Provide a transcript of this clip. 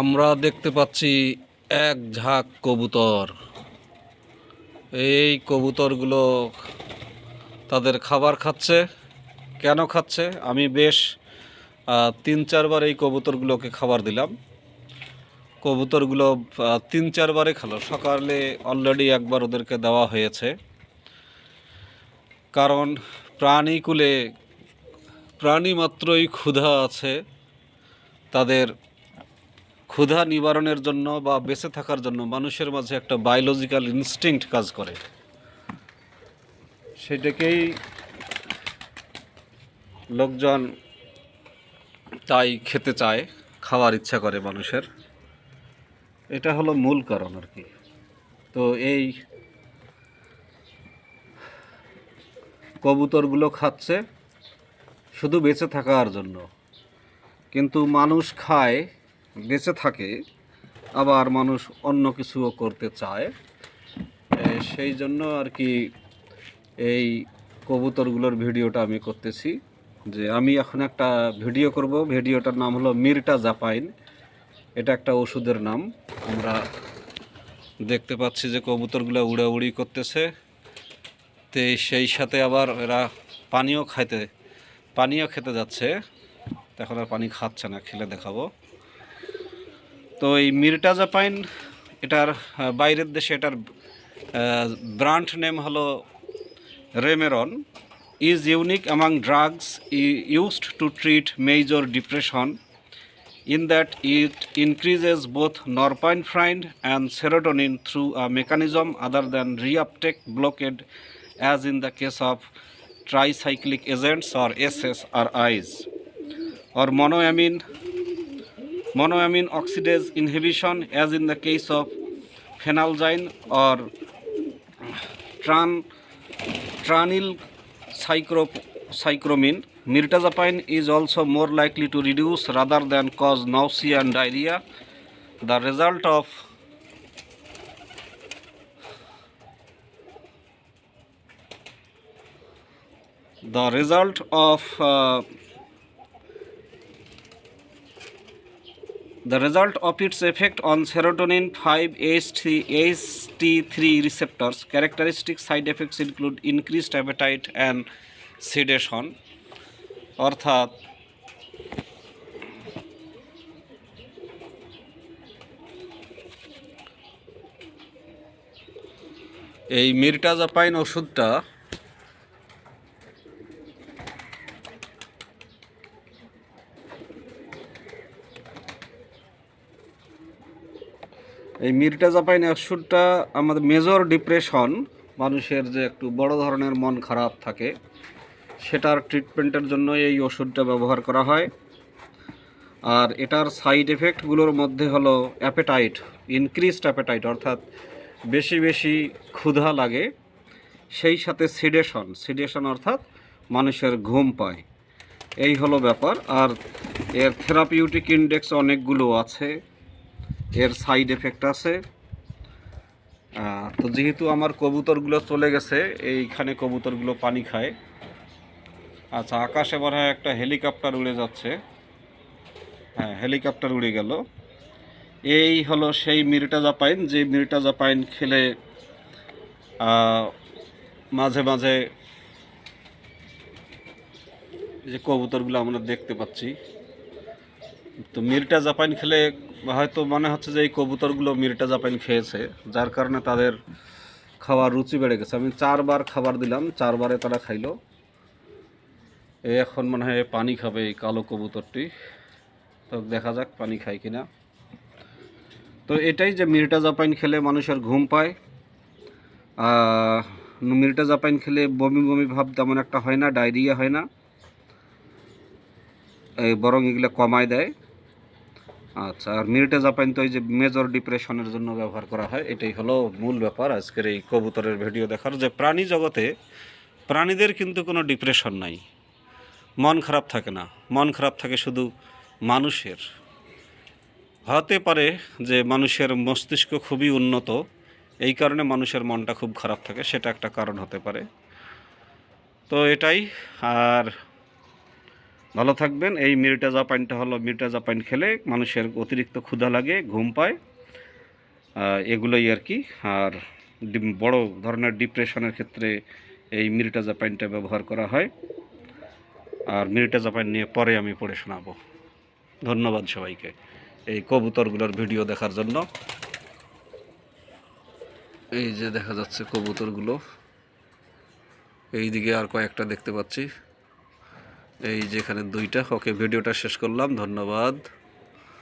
আমরা দেখতে পাচ্ছি এক ঝাঁক কবুতর। এই কবুতরগুলো তাদের খাবার খাচ্ছে। কেন খাচ্ছে? আমি বেশ তিন চারবার এই কবুতরগুলোকে খাবার দিলাম। কবুতরগুলো তিন চারবারে খেলো। সকালে অলরেডি একবার ওদেরকে দেওয়া হয়েছে। কারণ প্রাণীকুলে প্রাণী মাত্রই ক্ষুধা আছে। তাদের ক্ষুধা নিবারণের জন্য বা বেঁচে থাকার জন্য মানুষের মাঝে একটা বায়োলজিক্যাল ইনস্টিংক্ট কাজ করে। সেটাকেই লোকজন তাই খেতে চায়, খাওয়ার ইচ্ছা করে মানুষের। এটা হলো মূল কারণ আর কি। তো এই কবুতরগুলো খাচ্ছে শুধু বেঁচে থাকার জন্য। কিন্তু মানুষ খায় বেঁচে থাকে, আবার মানুষ অন্য কিছুও করতে চায়। সেই জন্য আর কি এই কবুতরগুলোর ভিডিওটা আমি করতেছি। যে আমি এখন একটা ভিডিও করব, ভিডিওটার নাম হলো মিরটা জাপাইন। এটা একটা ওষুধের নাম। আমরা দেখতে পাচ্ছি যে কবুতরগুলো উড়াউড়ি করতেছে। তো সেই সাথে আবার এরা পানিও খাইতে, পানিও খেতে যাচ্ছে। এখন আর পানি খাচ্ছে না, খেলে দেখাবো। তো এই মিরটাজাপাইন এটার বাইরের দেশে এটার ব্রান্ড নেম হলো Remeron is unique among drugs used to treat major depression in that it increases both norepinephrine and serotonin through a mechanism other than reuptake blockade as in the case of tricyclic agents or S S R Is or monoamine monoamine oxidase inhibition as in the case of phenylgyne or tran tranil cyclopramine mirtazapine is also more likely to reduce rather than cause nausea and diarrhea the result of the result of uh, the result of its effect on serotonin 5-HT3 receptors characteristic side effects include increased appetite and sedation অর্থাৎ এই মিরটাজাপাইন ওষুধটা এই মিরটাজাপাইন ওষুধটা আমাদের major depression মানুষের যে একটু বড় ধরনের মন খারাপ থাকে, সেটার ট্রিটমেন্টের জন্য এই ওষুধটা ব্যবহার করা হয়। আর এটার সাইড এফেক্টগুলোর মধ্যে হলো অ্যাপেটাইট ইনক্রিজড অ্যাপেটাইট অর্থাৎ বেশি বেশি ক্ষুধা লাগে, সেই সাথে সিডেশন সিডেশন অর্থাৎ মানুষের ঘুম পায়। এই হলো ব্যাপার। আর এর থেরাপিউটিক ইন্ডেক্স অনেকগুলো আছে। এর সাইড এফেক্ট আছে। তো যেহেতু আমার কবুতরগুলো চলে গেছে, এইখানে কবুতরগুলো পানি খায়। আচ্ছা আকাশে মনে হয় একটা হেলিকপ্টার উড়ে যাচ্ছে। হ্যাঁ হেলিকপ্টার উড়ে গেল। এই হলো সেই মিরটা জাপাইন যে মিরটা জাপাইন খেলে মাঝে মাঝে যে কবুতরগুলো আমরা দেখতে পাচ্ছি। তো মিরটা জাপান খেলে হয়তো মনে হচ্ছে যে এই কবুতরগুলো মিরটা জাপান খেয়েছে, যার কারণে তাদের খাওয়ার রুচি বেড়ে গেছে। আমি চারবার খাবার দিলাম, চারবারে তারা খাইলো। এই এখন মনে হয় পানি খাবে এই কালো কবুতরটি। তো দেখা যাক পানি খায় কিনা। তো এটাই যে মিরটা জাপাইন খেলে মানুষের ঘুম পায়। মিরটা জাপাইন খেলে বমি বমি ভাব তেমন একটা হয় না, ডায়রিয়া হয় না। এই বরং এগুলো কমায় দেয়। আচ্ছা আর মিরিটে জাপাইন তো এই যে মেজর ডিপ্রেশনের জন্য ব্যবহার করা হয়, এটাই হলো মূল ব্যাপার। আজকের এই কবুতরের ভিডিও দেখার যে প্রাণী জগতে প্রাণীদের কিন্তু কোনো ডিপ্রেশন নাই। মন খারাপ থাকে না। মন খারাপ থাকে শুধু মানুষের। হতে পারে যে মানুষের মস্তিষ্ক খুবই উন্নত, এই কারণে মানুষের মনটা খুব খারাপ থাকে, সেটা একটা কারণ হতে পারে। তো এটাই, আর ভালো থাকবেন। এই মিরিটাজা পাইনটা হলো মিরিটাজা পাইন খেলে মানুষের অতিরিক্ত ক্ষুধা লাগে, ঘুম পায়। এগুলোই আর কি। আর বড় ধরনের ডিপ্রেশনের ক্ষেত্রে এই মিরিটাজা পাইনটা ব্যবহার করা হয়। আর মিরিটাজা পাইন নিয়ে পরে আমি পড়ে শোনাবো। ধন্যবাদ সবাইকে এই কবুতরগুলোর ভিডিও দেখার জন্য। এই যে দেখা যাচ্ছে কবুতরগুলো। এই দিকে আর কয়েকটা দেখতে পাচ্ছি। এই যেখানে দুইটা। ওকে ভিডিওটা শেষ করলাম। ধন্যবাদ।